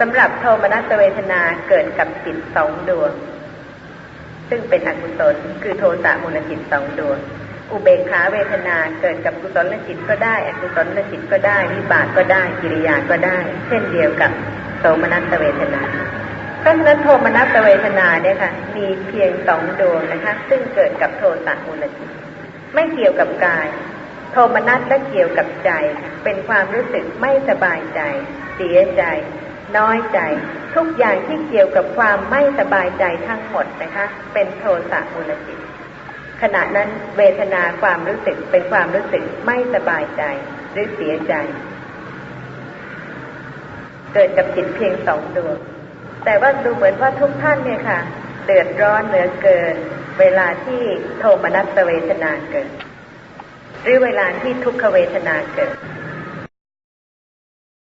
สำหรับโทมนัสเวทนาเกิดกับจิตสองดวง ซึ่งเป็นอกุศลคือโทสะมูลจิตสองดวง อุเบกขาเวทนาเกิดกับกุศลจิตก็ได้ อกุศลจิตก็ได้ วิบากก็ได้กิริยาก็ได้ เช่นเดียวกับโทมนัสเวทนาเพราะฉะนั้นโทมนัสเวทนาเนี่ยค่ะ มีเพียงสองดวงนะคะ ซึ่งเกิดกับโทสะมูลจิต ไม่เกี่ยวกับกาย โทมนัสและเกี่ยวกับใจ เป็นความรู้สึกไม่สบายใจ เสียใจ น้อยใจ ทุกอย่างที่เกี่ยวกับความไม่สบายใจทั้งหมดนะคะ เป็นโทสะมูลจิต ขณะนั้นเวทนาความรู้สึกเป็นความรู้สึกไม่สบายใจหรือเสียใจ เกิดกับจิตเพียงสองดวงแต่ว่าดูเหมือนว่าทุกท่านเนี่ยค่ะ เดือดร้อนเหลือเกิน เวลาที่โทมนัสเวทนาเกิด หรือเวลาที่ทุกขเวทนาเกิด